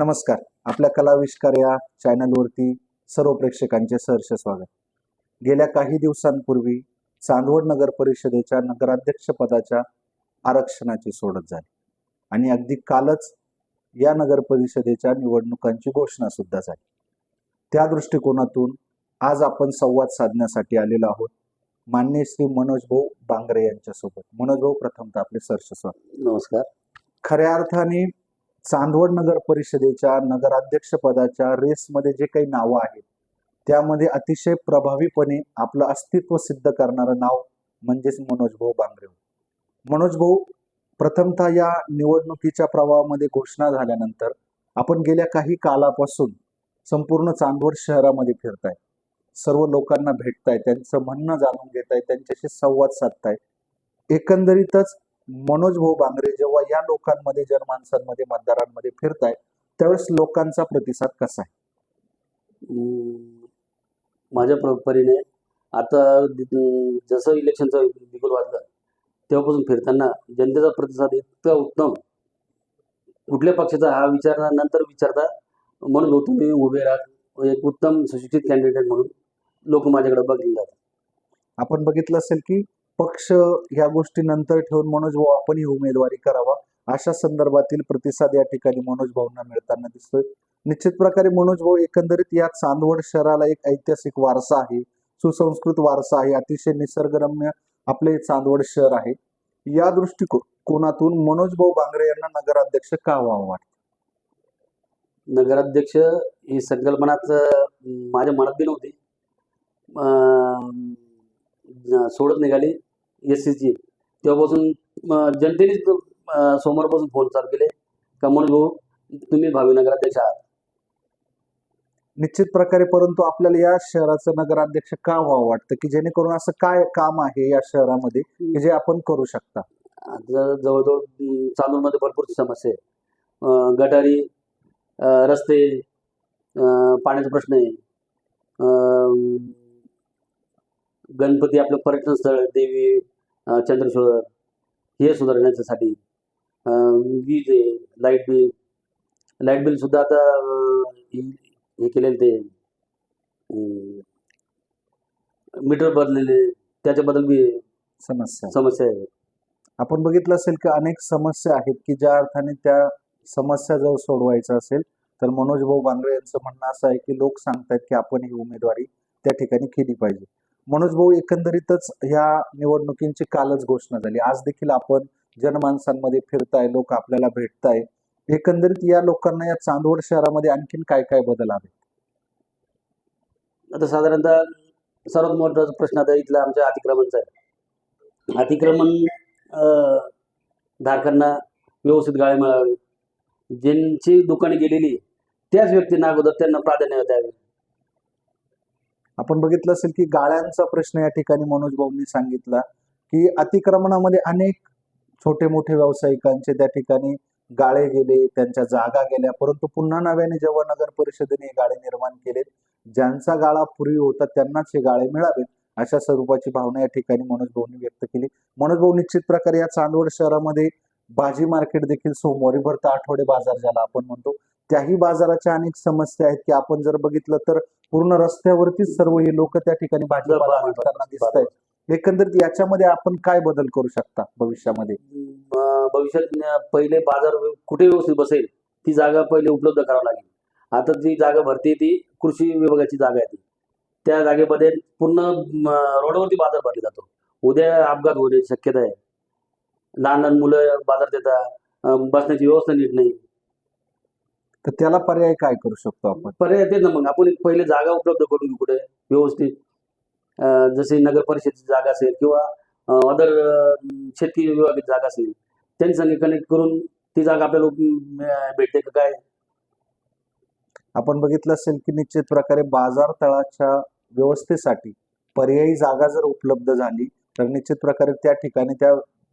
नमस्कार. आपल्या कलाविष्कार या चॅनलवरती सर्व प्रेक्षकांचे सहर्ष स्वागत. गेल्या काही दिवसांपूर्वी चांदवड नगर परिषदेच्या नगराध्यक्ष पदाच्या आरक्षणाची सोडत झाली. आणि अगदी कालच या नगर परिषदेच्या निवडणुकांची घोषणा सुद्धा झाली. त्या दृष्टिकोनातून आज आपण संवाद साधण्यासाठी आलेलो आहोत मान्य श्री मनोज भाऊ बांगरे यांच्यासोबत. मनोज भाऊ प्रथमतः आपले सहर्ष स्वागत. नमस्कार. खऱ्या अर्थाने चांदवड नगर परिषदेच्या नगराध्यक्षपदाच्या रेसमध्ये जे काही नावं आहेत त्यामध्ये अतिशय प्रभावीपणे आपलं अस्तित्व सिद्ध करणारं नाव म्हणजेच मनोज भाऊ बांगरे. मनोज भाऊ प्रथमतः या निवडणुकीच्या प्रवाहामध्ये घोषणा झाल्यानंतर आपण गेल्या काही कालापासून संपूर्ण चांदवड शहरामध्ये फिरताय. सर्व लोकांना भेटताय त्यांचं म्हणणं जाणून घेताय त्यांच्याशी संवाद साधताय. एकंदरीतच मनोज भाऊ बांगरे जेव्हा या लोकांमध्ये जनमानसांमध्ये मतदारांमध्ये फिरताय त्यावेळेस लोकांचा प्रतिसाद कसा आहे? माझ्या प्र- परीने आता जसं इलेक्शनचं बिगुल वाजलं तेव्हापासून फिरताना जनतेचा प्रतिसाद इतका उत्तम. कुठल्या पक्षाचा हा विचार नंतर विचारता म्हणून भाऊ तुम्ही उभे राहा. एक उत्तम सुशिक्षित कॅन्डिडेट म्हणून लोक माझ्याकडे बघले जातात आपण बघितलं असेल की पक्ष ह्या गोष्टी नंतर ठेवून मनोज भाऊ आपण ही उमेदवारी करावा. अशा संदर्भातील प्रतिसाद या ठिकाणी मनोज भाऊंना मिळताना दिसतोय. निश्चित प्रकारे मनोज भाऊ एकंदरीत या चांदवड शहराला एक ऐतिहासिक वारसा आहे. सुसंस्कृत वारसा आहे. अतिशय निसर्गरम्य आपले चांदवड शहर आहे. या दृष्टिकोनातून मनोज भाऊ बांगरे यांना नगराध्यक्ष का व्हावं वाटत? नगराध्यक्ष ही संकल्पनाच माझ्या मनात बी नव्हती. सोडत निघाली. एस सीची तेव्हापासून अं, जनतेनेच अं, सोमवारपासून फोन चालू केले. का म्हणून भाऊ तुम्ही भावी नगराध्यक्ष आहात. निश्चित प्रकारे परंतु आपल्याला या शहराचं नगराध्यक्ष का व्हावं वाटतं? की जेणेकरून असं काय काम आहे या शहरामध्ये की जे आपण करू शकता? आता जवळजवळ अं, चांदूरमध्ये भरपूर समस्या आहे. गटारी रस्ते पाण्याचा प्रश्न आहे. गणपती आपलं पर्यटन स्थळ देवी अं, चंद्रेश्वर हे सुधारण्यासाठी अं, वीज आहे लाइट बिल. लाइट बिल सुद्धा आता हे केलेलं ते मीटर बदललेले त्याच्याबद्दल बी समस्या समस्या आहे. आपण बघितलं असेल की अनेक समस्या आहेत की ज्या अर्थाने त्या समस्या जर सोडवायचं असेल तर मनोज भाऊ बांगरे यांचं म्हणणं असं आहे की लोक सांगतायत की आपण ही उमेदवारी त्या ठिकाणी केली पाहिजे. मनोज भाऊ एकंदरीतच ह्या निवडणुकींची कालच घोषणा झाली. आज देखील आपण जनमानसांमध्ये फिरताय लोक आपल्याला भेटताय. एकंदरीत या लोकांना या चांदवड शहरामध्ये आणखीन काय काय बदल हवे आता साधारणतः सर्वात मोठा प्रश्न आता इथला आमच्या अतिक्रमणचा आहे. अतिक्रमण धारकांना व्यवस्थित गाळे मिळावे. ज्यांची दुकाने गेलेली त्याच व्यक्तींना अगोदर त्यांना प्राधान्य द्यावे. आपण बघितलं असेल की गाळ्यांचा प्रश्न या ठिकाणी मनोज भाऊंनी सांगितला की अतिक्रमणामध्ये अनेक छोटे मोठे व्यावसायिकांचे त्या ठिकाणी गाळे गेले त्यांच्या जागा गेल्या. परंतु पुन्हा नव्याने जेव्हा नगर परिषदेने हे गाळे निर्माण केले ज्यांचा गाळा पूर्वी होता त्यांनाच हे गाळे मिळावेत अशा स्वरूपाची भावना या ठिकाणी मनोज भाऊंनी व्यक्त केली. मनोज भाऊ निश्चित प्रकारे या चांदवड शहरामध्ये भाजी मार्केट देखील सोमवारी भरतं आठवडे बाजार ज्याला आपण म्हणतो त्याही बाजाराच्या अनेक समस्या आहेत की आपण जर बघितलं तर पूर्ण रस्त्यावरतीच सर्व हे लोक त्या ठिकाणी भाजीपाला. विकताना दिसत आहेत एकंदरीत याच्यामध्ये आपण काय बदल करू शकता भविष्यामध्ये? भविष्यात पहिले बाजार कुठे व्यवस्थित बसेल ती जागा पहिले उपलब्ध करावी लागेल. आता जी जागा भरते ती कृषी विभागाची जागा आहे ती. त्या जागेमध्ये पूर्ण रोडवरती बाजार भरला जातो. उद्या अपघात होण्याची शक्यता आहे. लहान लहान मुलं बाजार देतात. बसण्याची व्यवस्था नीट नाही. तर त्याला पर्याय काय करू शकतो आपण? पर्याय ते ना मग. आपण एक पहिले जागा उपलब्ध करून घेऊ कुठे? व्यवस्थित. अं, जसे नगर परिषदेची जागा असेल किंवा अदर शेतकरी विभागाची जागा असेल त्यांनी संग कनेक्ट करून ती जागा आपल्याला उप- भेटते का काय? आपण बघितलं असेल की निश्चित प्रकारे बाजार तळाच्या व्यवस्थेसाठी पर्यायी जागा जर उपलब्ध झाली तर निश्चित प्रकारे त्या ठिकाणी त्या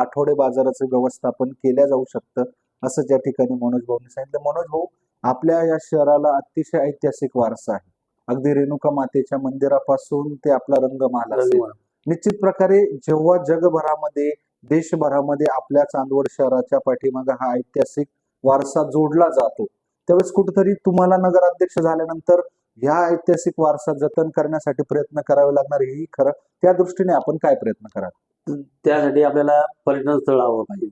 आठवडे बाजाराचं व्यवस्थापन केल्या जाऊ शकतं असं त्या ठिकाणी मनोज भाऊंनी सांगितलं. मनोज भाऊ आपल्या या शहराला अतिशय ऐतिहासिक वारसा आहे. अगदी रेणुका मातेच्या मंदिरापासून ते आपला रंगमहाल असेल. निश्चित प्रकारे जेव्हा जगभरामध्ये देशभरामध्ये आपल्या चांदवड शहराच्या पाठीमागे हा ऐतिहासिक वारसा जोडला जातो त्यावेळेस कुठेतरी तुम्हाला नगराध्यक्ष झाल्यानंतर ह्या ऐतिहासिक वारसा जतन करण्यासाठी प्रयत्न करावे लागणार हेही खरं त्या दृष्टीने आपण काय प्रयत्न कराल? तर त्यासाठी आपल्याला पर्यटन स्थळ हवं पाहिजे.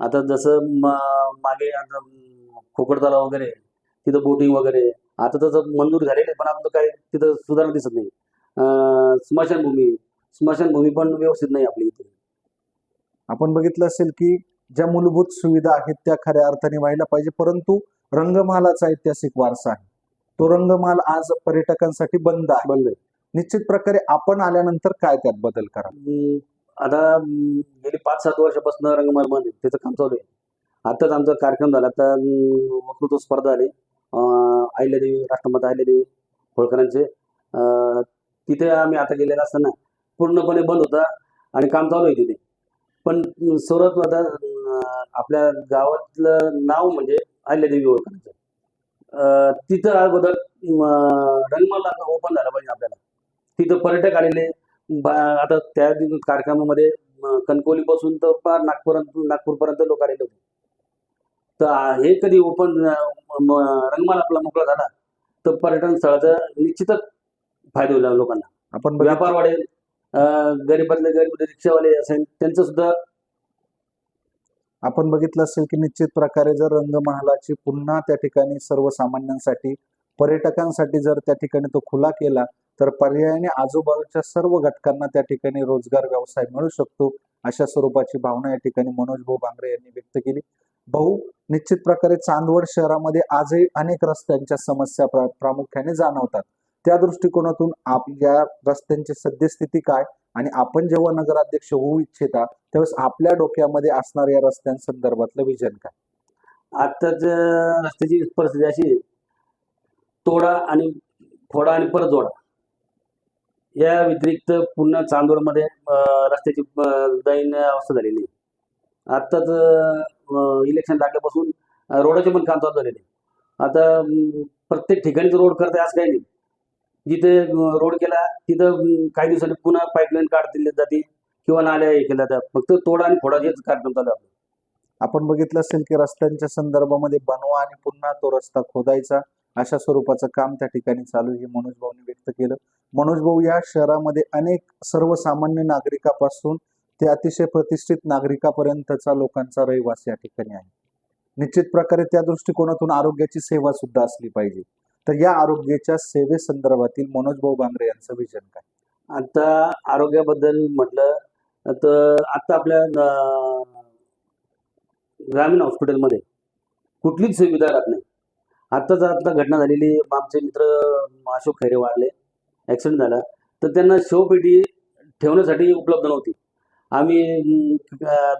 आता जसं मागे खोकड तलाव वगैरे तिथं बोटिंग वगैरे. आता तसं मंजूर झालेलं पण आता काय तिथं सुधारणा दिसत नाही. अं, स्मशानभूमी स्मशानभूमी पण व्यवस्थित नाही आपली इथे. आपण बघितलं असेल की ज्या मूलभूत सुविधा आहेत त्या खऱ्या अर्थाने व्हायला पाहिजे परंतु रंगमहालाचा ऐतिहासिक वारसा आहे. तो रंगमहाल आज पर्यटकांसाठी बंद आहे. बंद आहे. निश्चित प्रकारे आपण आल्यानंतर काय त्यात बदल करा आता गेली पाच सात वर्षापासून रंगमहाल मध्ये त्याचं काम चालू आहे. आताच आमचा कार्यक्रम झाला. आता वक्तृत्व स्पर्धा आली. अहिल्यादेवी राष्ट्रमाता अहिल्यादेवी होळकरांचे. तिथे आम्ही आता गेलेला असताना पूर्णपणे बंद होता आणि काम चालू आहे तिथे. पण सर्वात आता आपल्या गावातलं नाव म्हणजे अहिल्यादेवी होळकरांचं. तिथं अगोदर अं, ओपन झालं पाहिजे आपल्याला. तिथं पर्यटक आलेले. बा- आता त्या कार्यक्रमामध्ये कणकोलीपासून तर फार नागपूर नागपूरपर्यंत लोक आलेले होते. तर हे कधी ओपन रंगमाल आपला मोकळा झाला तर पर्यटन स्थळाचा निश्चितच फायदा होईल लोकांना. आपण बघितलं. व्यापार वाढेल गरीबातले गरीब रिक्षावाले असेल त्यांचं सुद्धा आपण बघितलं असेल की निश्चित प्रकारे जर रंगमहालाची पुन्हा त्या ठिकाणी सर्वसामान्यांसाठी पर्यटकांसाठी जर त्या ठिकाणी तो खुला केला तर पर्यायाने आजूबाजूच्या सर्व घटकांना त्या ठिकाणी रोजगार व्यवसाय मिळू शकतो अशा स्वरूपाची भावना या ठिकाणी मनोज भाऊ बांगरे यांनी व्यक्त केली. भाऊ निश्चित प्रकारे चांदवड शहरामध्ये आजही अनेक रस्त्यांच्या समस्या प्रा- प्रामुख्याने जाणवतात. त्या दृष्टिकोनातून आपल्या रस्त्यांची सद्यस्थिती काय आणि आपण जेव्हा नगराध्यक्ष होऊ इच्छिता त्यावेळेस आपल्या डोक्यामध्ये असणाऱ्या या रस्त्यांसंदर्भातलं विजन काय? आत्ताच रस्त्याची परिस्थिती अशी तोडा आणि फोडा आणि परत जोडा. या व्यतिरिक्त पुन्हा चांदोडमध्ये रस्त्याची अं, अवस्था झालेली आहे. आत्ताच इलेक्शन लागल्यापासून रोडाचे पण काम चालू झालेले. आता प्रत्येक ठिकाणीच रोड करते असं काही नाही. जिथे रोड केला तिथं काही दिवसांनी पुन्हा पाईपलाईन काढ दिली जाते किंवा नाल्या हे केल्या जातात. फक्त तोडा आणि फोडा हेच कार्यक्रम चालू आपले. आपण बघितलं असेल की रस्त्यांच्या संदर्भामध्ये बनवा आणि पुन्हा तो रस्ता खोदायचा अशा स्वरूपाचं काम त्या ठिकाणी चालू आहे हे मनोज भाऊने व्यक्त केलं. मनोज भाऊ या शहरामध्ये अनेक सर्वसामान्य नागरिकापासून ते अतिशय प्रतिष्ठित नागरिकापर्यंतचा लोकांचा रहिवास या ठिकाणी आहे. निश्चित प्रकारे त्या दृष्टिकोनातून आरोग्याची सेवा सुद्धा असली पाहिजे. तर या आरोग्याच्या सेवेसंदर्भातील मनोज भाऊ बांगरे यांचं विजन काय? आता आरोग्याबद्दल म्हटलं तर आता आपल्या ग्रामीण हॉस्पिटलमध्ये कुठलीच सुविधा राहत नाही. आत्ताच आता घटना झालेली आमचे मित्र अशोक खैरे वाढले ॲक्सिडेंट झाला. तर त्यांना शवपेटी ठेवण्यासाठी उपलब्ध नव्हती. आम्ही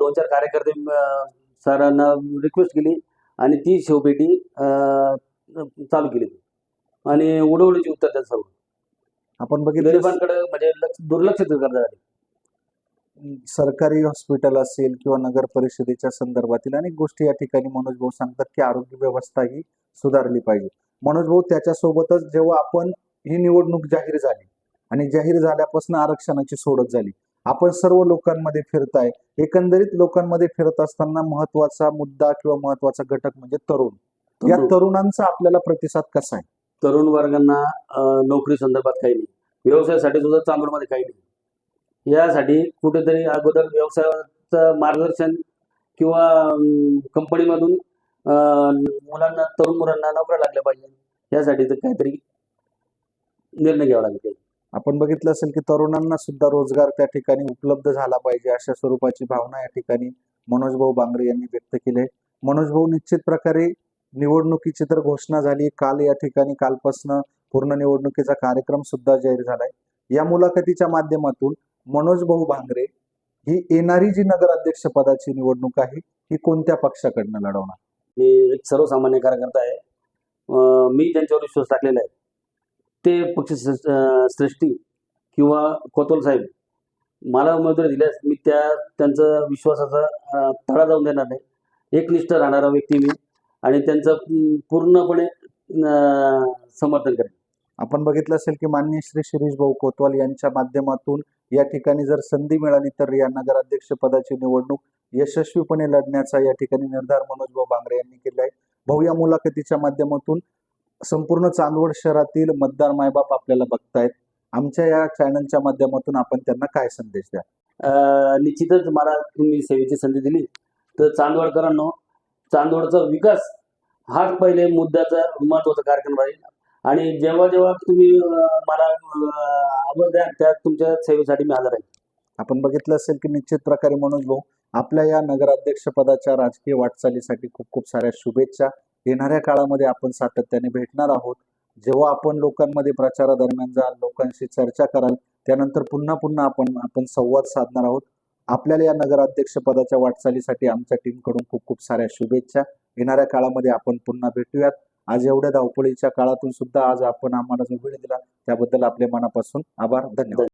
दोन चार कार्यकर्ते सरांना रिक्वेस्ट केली आणि ती शवपेटी चालू केली. आणि उडवडीची उत्तर त्यात सर्व आपण बघितलं गरिबांकडे म्हणजे लक्ष दुर्लक्ष करण्यात आले. सरकारी हॉस्पिटल असेल किंवा नगर परिषदेच्या संदर्भातील अनेक गोष्टी या ठिकाणी मनोज भाऊ सांगतात की आरोग्य व्यवस्था ही सुधारली पाहिजे. मनोज भाऊ त्याच्यासोबतच जेव्हा आपण ही निवडणूक जाहीर झाली आणि जाहीर झाल्यापासून आरक्षणाची सोडत झाली आपण सर्व लोकांमध्ये फिरताय. एकंदरीत लोकांमध्ये फिरत असताना महत्त्वाचा मुद्दा किंवा महत्त्वाचा घटक म्हणजे तरुण. या तरुणांचा आपल्याला प्रतिसाद कसा आहे? तरुण वर्गांना नोकरी संदर्भात काही नाही. व्यवसायासाठी सुद्धा चांदोडमध्ये काही नाही. यासाठी कुठेतरी अगोदर व्यवसायाचं मार्गदर्शन किंवा कंपनीमधून मुलांना तरुण मुलांना नोकऱ्या लागल्या पाहिजे. यासाठी तर काहीतरी निर्णय घ्यावा लागेल. आपण बघितलं असेल की तरुणांना सुद्धा रोजगार त्या ठिकाणी उपलब्ध झाला पाहिजे अशा स्वरूपाची भावना या ठिकाणी मनोज भाऊ बांगरे यांनी व्यक्त केली आहे. मनोज भाऊ निश्चित प्रकारे निवडणुकीची तर घोषणा झाली. काल या ठिकाणी कालपासनं पूर्ण निवडणुकीचा कार्यक्रम सुद्धा जाहीर झालाय. या मुलाखतीच्या माध्यमातून मनोज भाऊ बांगरे ही येणारी जी नगराध्यक्ष पदाची निवडणूक आहे ही कोणत्या पक्षाकडनं लढवणार? मी एक सर्वसामान्य कार्यकर्ता आहे. मी त्यांच्यावर विश्वास टाकलेला आहे. ते पक्ष श्रेष्ठी किंवा कोतवाल साहेब मला उमेदवारी दिल्यास मी त्या त्यांचं विश्वासाचा तडा जाऊन देणार नाही. एकनिष्ठ राहणारा व्यक्ती मी आणि त्यांचं पूर्णपणे समर्थन करेन. आपण बघितलं असेल की माननीय श्री शिरीष भाऊ कोतवाल यांच्या माध्यमातून या ठिकाणी जर संधी मिळाली तर या नगराध्यक्ष पदाची निवडणूक यशस्वीपणे लढण्याचा या ठिकाणी निर्धार मनोज भाऊ बांगरे यांनी केला आहे. भाऊ या मुलाखतीच्या माध्यमातून संपूर्ण चांदवड शहरातील मतदार मायबाप आपल्याला बघतायत. आमच्या या चॅनलच्या माध्यमातून आपण त्यांना काय संदेश द्या निश्चितच मला तुम्ही सेवेची संधी दिली. तर चांदवडकरांनो चांदवडचा विकास हाच पहिले मुद्द्याचा महत्त्वाचा कार्यक्रम राहील. आणि जेव्हा जेव्हा तुम्ही मला अं, आवाज द्या त्या तुमच्या सेवेसाठी मी हजर आहे. आपण बघितलं असेल की निश्चित प्रकारे मनोज भाऊ आपल्या या नगराध्यक्ष पदाच्या राजकीय वाटचालीसाठी खूप खूप साऱ्या शुभेच्छा. येणाऱ्या काळामध्ये आपण सातत्याने भेटणार आहोत. जेव्हा आपण लोकांमध्ये प्रचारादरम्यान जाल लोकांशी चर्चा कराल त्यानंतर पुन्हा पुन्हा आपण आपण संवाद साधणार आहोत. आपल्याला या नगराध्यक्ष पदाच्या वाटचालीसाठी आमच्या टीमकडून खूप खूप साऱ्या शुभेच्छा. येणाऱ्या काळामध्ये आपण पुन्हा भेटूयात. आज एवढ्या धावपळीच्या काळातून सुद्धा आज आपण आम्हाला जो वेळ दिला त्याबद्दल आपल्या मनापासून आभार. धन्यवाद.